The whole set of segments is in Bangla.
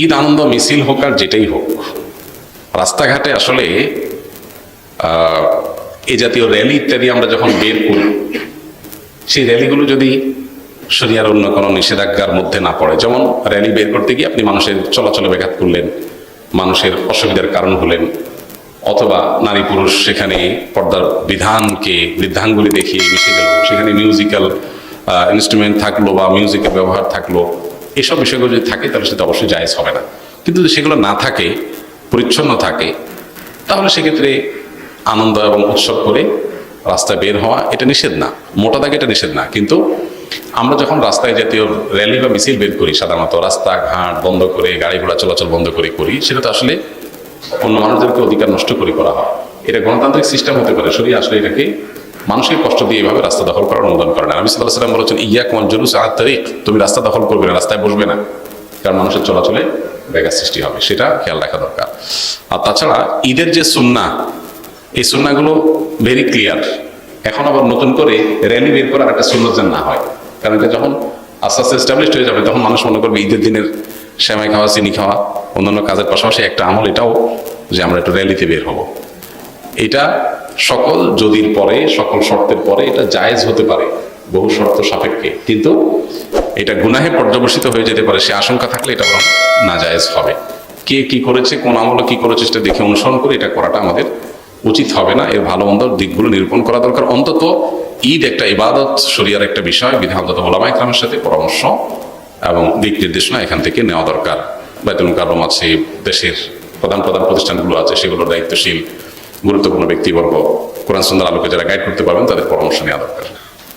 ঈদ, আনন্দ, মিছিল হোক আর যেটাই হোক, রাস্তাঘাটে আসলে এই জাতীয় র্যালি ইত্যাদি আমরা যখন বের করি, সেই র্যালিগুলো যদি শরিয়ার অন্য কোনো নিষেধাজ্ঞার মধ্যে না পড়ে, যেমন র্যালি বের করতে গিয়ে আপনি মানুষের চলাচলে ব্যাঘাত করলেন, মানুষের অসুবিধার কারণ হলেন, অথবা নারী পুরুষ সেখানে পর্দার বিধানকে, বৃদ্ধাঙ্গুলি দেখিয়ে মিশে গেল, সেখানে মিউজিক্যাল ইনস্ট্রুমেন্ট থাকল বা মিউজিকের ব্যবহার থাকল এসব বিষয়গুলো যদি থাকে, তাহলে সেটা অবশ্যই জায়েজ হবে না। কিন্তু যদি সেগুলো না থাকে, পরিচ্ছন্ন থাকে, তাহলে সেক্ষেত্রে আনন্দ এবং উৎসব করে রাস্তায় বের হওয়া এটা নিষেধ না। মোটা দাগে এটা নিষেধ না। কিন্তু আমরা যখন রাস্তায় জাতীয় র্যালি বা মিছিল বের করি, সাধারণত রাস্তাঘাট বন্ধ করে, গাড়ি ঘোড়া চলাচল বন্ধ করে করি, সেটা তো আসলে অন্য মানুষদেরকে অধিকার নষ্ট করে করা হয়। এটা গণতান্ত্রিক সিস্টেম হতে পারে। শরীর আসলে এটাকে মানুষকে কষ্ট দিয়ে এভাবে রাস্তা দখল করার অনুদান করে না। আমি সাল্লাহ সাল্লাম বলেছেন ইয়া আর তারিখ তুমি রাস্তা দখল করবে না, রাস্তায় বসবে না। কারণ মানুষের চলাচলে ব্যাঘাত সৃষ্টি হবে, সেটা খেয়াল রাখা দরকার। আর তাছাড়া ঈদের যে সুন্না, এই সুন্নাগুলো ভেরি ক্লিয়ার এখন আবার নতুন করে র্যালি বের করার একটা সুন্নত যেন না হয়। কারণ এটা যখন আস্তে আস্তে এস্টাবলিশড হয়ে যাবে, তখন মানুষ মনে করবে ঈদের দিনের শ্যামাই খাওয়া, চিনি খাওয়া, অন্যান্য কাজের পাশাপাশি একটা আমল এটাও যে আমরা একটু র্যালিতে বের হব। এটা সকল যদির পরে, সকল শর্তের পরে এটা জায়েজ হতে পারে, বহু শর্ত সাপেক্ষে। কিন্তু এটা গুনাহে পর্যবসিত হয়ে যেতে পারে, সে আশঙ্কা থাকলে এটা না জায়েজ হবে। কে কি করেছে, কোন আমলে কি করেছে সেটা দেখে অনুসরণ করে এটা করাটা আমাদের উচিত হবে না। এর ভালো মন্দ দিকগুলো নিরূপণ করা দরকার। অন্তত ঈদ একটা ইবাদত, শরিয়ার একটা বিষয় বিধান অন্তত ওলামা ইকরামের সাথে পরামর্শ এবং দিক নির্দেশনা এখান থেকে নেওয়া দরকার। বেতন কারম আছে দেশের প্রধান প্রধান প্রতিষ্ঠানগুলো আছে, সেগুলোর দায়িত্বশীল গুরুত্বপূর্ণ ব্যক্তিবর্গ কোরআন সুন্দর আলোকে যারা গাইড করতে পারবেন, তাদের পরামর্শ নেওয়া দরকার।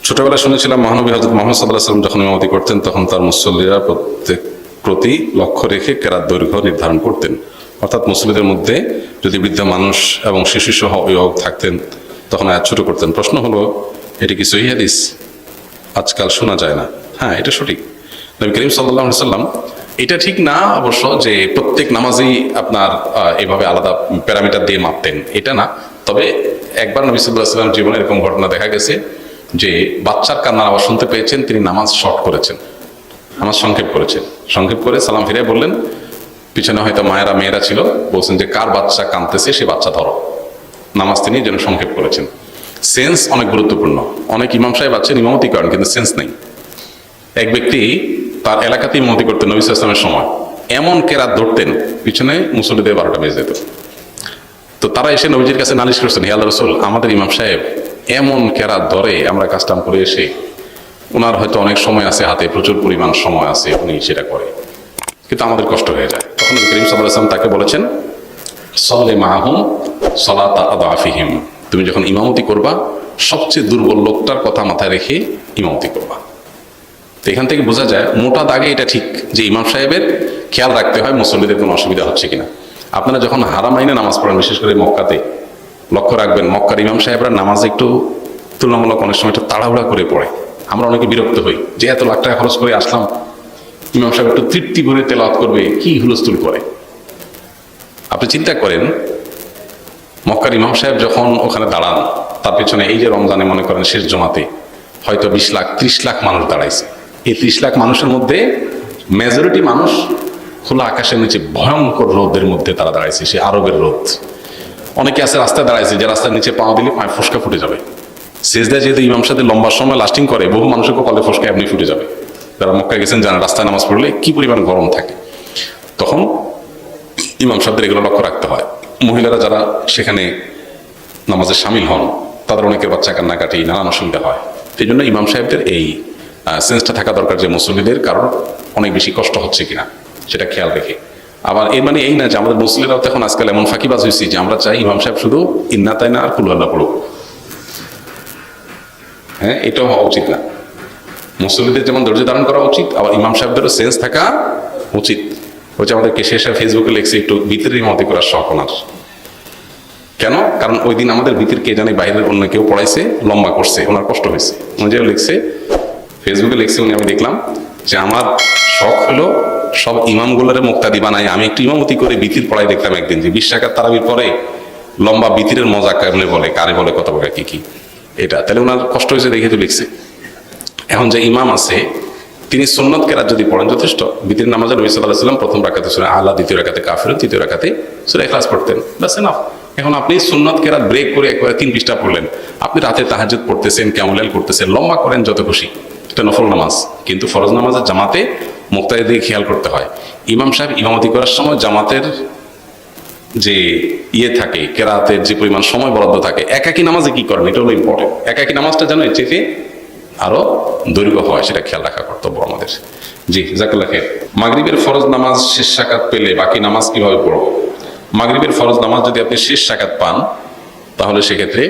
ছোটবেলায় শুনেছিলাম, মহানবী হজরত মোহাম্মদ সাল্লাহ সাল্লাম যখন ইমামতি করতেন, তখন তার মুসল্লিরা প্রত্যেক প্রতি লক্ষ্য রেখে কেরাত দৈর্ঘ্য নির্ধারণ করতেন। অর্থাৎ মুসল্লিদের মধ্যে যদি বৃদ্ধ মানুষ এবং শিশু সহ অভিভাবক থাকতেন, তখন আয়াত ছোট করতেন। প্রশ্ন হলো, এটি কি সহি আজকাল শোনা যায় না। হ্যাঁ এটা সঠিক। নবী করিম সাল্লাহ সাল্লাম এটা ঠিক না অবশ্য যে প্রত্যেক নামাজেই আপনার এভাবে আলাদা প্যারামিটার দিয়ে মাপতেন। এটা না। তবে একবার নবী সাল্লাহ সাল্লাম জীবনে এরকম ঘটনা দেখা গেছে যে বাচ্চার কান্নার আওয়াজ শুনতে পেয়েছেন, তিনি নামাজ শর্ট করেছেন। নামাজ সংক্ষেপ করেছেন। সংক্ষেপ করে সালাম ফিরে বললেন, পিছনে হয়তো মায়েরা, মেয়েরা ছিল। বলছেন যে, কার বাচ্চা কাঁদতেছে, সে বাচ্চা ধরো। নামাজ তিনি যেন সংক্ষেপ করেছেন। সেন্স অনেক গুরুত্বপূর্ণ। অনেক ইমাম সাহেব আছেন, ইমামতি করেন, কিন্তু সেন্স নেই। এক ব্যক্তি তার এলাকাতেই ইমামতি করতেন নবী ইসলামের সময়। এমন কেরাত ধরতেন, পিছনে মুসল্লিদের বারোটা বেজে যেত। তো তারা এসে নবীজির কাছে নালিশ করছেন, হে আল্লাহ রসুল, আমাদের ইমাম সাহেব এমন কেরাত ধরে আমরা কাজটাম করে এসে ওনার হয়তো অনেক সময় আছে হাতে, প্রচুর পরিমাণ সময় আছে, উনি সেটা করে। কিন্তু আমাদের কষ্ট হয়ে যায়। তখন করিম সাল্লাহ আসলাম তাকে বলেছেন সলে মাহুম সলাতা আদাফিহিম। তুমি যখন ইমামতি করবা, সবচেয়ে দুর্বল লোকটার কথা মাথায় রেখে ইমামতি করবা। তো এখান থেকে বোঝা যায় মোটা দাগে এটা ঠিক যে ইমাম সাহেবের খেয়াল রাখতে হয় মুসল্লিদের কোনো অসুবিধা হচ্ছে কিনা। আপনারা যখন হারাম আইনে নামাজ পড়েন, বিশেষ করে মক্কাতে, লক্ষ্য রাখবেন, মক্কার ইমাম সাহেবরা নামাজ একটু তুলনামূলক অনেক সময় একটু তাড়াহুড়া করে পড়ে। আমরা অনেকে বিরক্ত হই, যে এত লাখ টাকা খরচ করে আসলাম, ইমাম সাহেব একটু তৃপ্তি ভরে তেলাওয়াত করবে, কি হুলস্থুল করে? আপনি চিন্তা করেন, মক্কার ইমাম সাহেব যখন ওখানে দাঁড়ান, তার পেছনে এই যে রমজানে মনে করেন শেষ জমাতে হয়তো বিশ লাখ, ত্রিশ লাখ মানুষ দাঁড়াইছে। এই ত্রিশ লাখ মানুষের মধ্যে মেজরিটি মানুষ খোলা আকাশের নিচে ভয়ঙ্কর রোদের মধ্যে তারা দাঁড়াইছে, সে আরবের রোদ। অনেকে আছে রাস্তায় দাঁড়াইছে, যে রাস্তার নিচে পা দিলে পায়ে ফসকা ফুটে যাবে। শেষদায় যেহেতু ইমাম সাথে লম্বা সময় লাস্টিং করে, বহু মানুষের কপালে ফসকা এমনি ফুটে যাবে। যারা মক্কা গেছেন জানা রাস্তায় নামাজ পড়লে কি পরিমাণ গরম থাকে। তখন ইমাম সাহেবদের এগুলো লক্ষ্য রাখতে হয়। মহিলারা যারা সেখানে নামাজে সামিল হন, তাদের অনেকের বাচ্চা কান্নাকাটি, নানান অসুবিধা হয়। সেই জন্য ইমাম সাহেবদের এই সেন্সটা থাকা দরকার যে মুসল্লিদের, কারণ অনেক বেশি কষ্ট হচ্ছে কিনা, সেটা খেয়াল রেখে। আবার এর মানে এই না যে আমাদের মুসলিমরাও তো এখন আজকাল এমন ফাঁকিবাজ হয়েছি যে আমরা চাই ইমাম সাহেব শুধু ইন্না তাই না আর কুলহাল্লা পড়ুক। হ্যাঁ এটাও হওয়া উচিত না। মুসল্লিদের যেমন ধৈর্য ধারণ করা উচিত, আবার ইমাম সাহেবদেরও সেন্স থাকা উচিত। যে আমাদেরকে শেষে ফেসবুকে লিখছে, একটু ভিতরের মতে করার শখ ওনার। কেন? কারণ ওই দিন আমাদের ভিতর কে জানে বাইরের অন্য কেউ পড়াইছে, লম্বা করছে, ওনার কষ্ট হয়েছে। উনি যে লিখছে ফেসবুকে লিখছে, উনি আমি দেখলাম যে আমার শখ হলো সব ইমামগুলোরে মুক্তাদি বানাই আমি একটু ইমামতি করে বিতির পড়াই দেখলাম একদিন যে বিশ টাকার তারাবির পরে লম্বা বিতিরের মজা কেমনে বলে, কারে বলে, কত বলে, কি কি, এটা। তাহলে ওনার কষ্ট হয়েছে দেখে তো লিখছে। এখন যে ইমাম আছে, তিনি সুন্নত কেরাত যদি পড়েন যথেষ্ট। বিতির নামাজে নবী সাল্লাহ সাল্লাম প্রথম রাখাতে সুরা আল্লাহ দ্বিতীয় রাখাতে কাফির তৃতীয় রাখাতে সুরা ক্লাস পড়তেন। ব্যাস না এখন আপনি সুন্নত কেরাত ব্রেক করে একবারে তিন পৃষ্ঠা পড়লেন। আপনি রাতে তাহাজুদ পড়তেছেন ক্যামলাল করতেছেন, লম্বা করেন, যত খুশি। এটা নফল নামাজ। কিন্তু ফরজ নামাজের জামাতে মুক্তায় দিয়ে খেয়াল করতে হয়। ইমাম সাহেব ইমামতি করার সময় জামাতের যে ইয়ে থাকে, কেরাতের যে পরিমাণ সময় বরাদ্দ থাকে, একাকি নামাজে কি করেন? এটা হলো ইম্পর্টেন্ট একাকি নামাজটা যেন এর চেয়ে আরও দৈর্ঘ্য হয়, সেটা খেয়াল রাখা কর্তব্য আমাদের। জি, জাকাল্লাহ খের মাগরিবের ফরজ নামাজ শেষ সাকাত পেলে বাকি নামাজ কীভাবে পড়ব? মাগরিবের ফরজ নামাজ যদি আপনি শেষ সাকাত পান, তাহলে সেক্ষেত্রে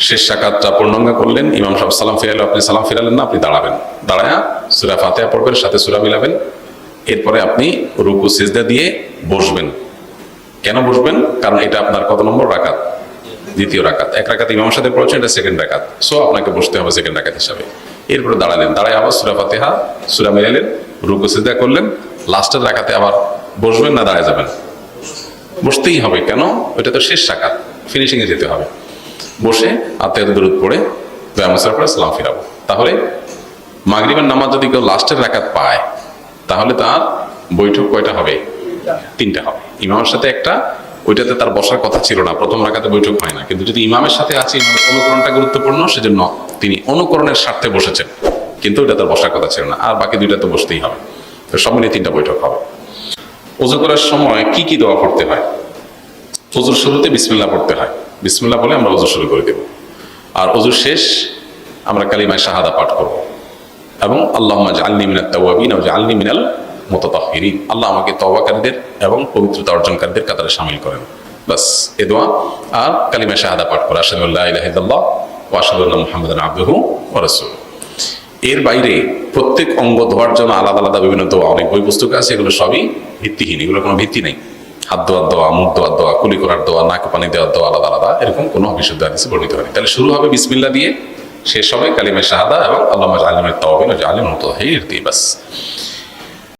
শেষ সাকাতটা পূর্ণাঙ্গ করলেন, ইমাম সাহেব সালাম ফিরালে আপনি সালাম ফিরালেন না, আপনি দাঁড়াবেন। দাঁড়ায়া সুরা ফাতেহা পড়বেন, সাথে সুরা মিলাবেন। এরপরে আপনি রুকু, সিজদা দিয়ে বসবেন। কেন বসবেন? কারণ এটা আপনার কত নম্বর রাকাত? দ্বিতীয় রাকাত। এক রাকাত ইমাম সাথে পড়েছেন, এটা সেকেন্ড রাকাত। সো আপনাকে বসতে হবে সেকেন্ড রাকাত হিসাবে। এরপরে দাঁড়ালেন। দাঁড়ায় আবার সুরা ফাতেহা, সুরা মিলালেন, রুকু, সিজদা করলেন। লাস্টের রাকাতে আবার বসবেন না, দাঁড়ায় যাবেন? বসতেই হবে। কেন? ওইটা তো শেষ রাকাত। ফিনিশিংয়ে যেতে হবে। বসে আত্মীয় দূরত পড়ে ব্যায়ামসার পরে সালাম ফিরাবো। তাহলে মাগরিবের নামাজ যদি কেউ লাস্টের রাকাত পায়, তাহলে তার বৈঠক কয়টা হবে? তিনটা হবে। ইমামের সাথে একটা, ওইটাতে তার বসার কথা ছিল না, প্রথম রাকাতে বৈঠক হয় না। কিন্তু যদি ইমামের সাথে আছে অনুকরণটা গুরুত্বপূর্ণ, সেজন্য তিনি অনুকরণের স্বার্থে বসেছেন। কিন্তু ওইটা তার বসার কথা ছিল না, আর বাকি দুইটা তো বসতেই হবে। তো সব মিলিয়ে তিনটা বৈঠক হবে। ওজু করার সময় কি কি দোয়া করতে হয়? ওজুর শুরুতে বিসমিল্লাহ পড়তে হয়। বিসমিল্লাহ বলে আমরা ওজু শুরু করে দেব। আর ওজুর শেষ, আমরা কালিমায় শাহাদা পাঠ করব। এবং আল্লাহ আল্লি মিনাত তাওয়াবিন আল্লি মিনাল মোতাহিরিন আল্লাহ আমাকে তওয়াকারীদের এবং পবিত্রতা অর্জনকারীদের কাতারে সামিল করেন। বাস, এ দোয়া। আর কালিমায় শাহাদা পাঠ করা। আসাদুল্লাহ ইলাহিদাল্লাহ ও আসাদুল্লাহ মোহাম্মদ আব্দুহু ও রাসূল এর বাইরে প্রত্যেক অঙ্গ ধোয়ার জন্য আলাদা আলাদা বিভিন্ন দোয়া, অনেক বই পুস্তক আছে, এগুলো সবই ভিত্তিহীন এগুলো কোনো ভিত্তি নেই। হাত ধোয়ার দোয়া, মুখ ধোয়ার দোয়া, কুলি করার দোয়া, নাক পানি দেওয়ার দোয়া আলাদা আলাদা, এরকম কোনো বিশুদ্ধ হাদিসে বর্ণিত হয়নি। তাহলে শুরু হবে বিসমিল্লা দিয়ে, শেষ হবে কালিমের শাহাদা এবং আল্লাহ আলিমের তহবিল আলিম মতো দিয়ে বাস।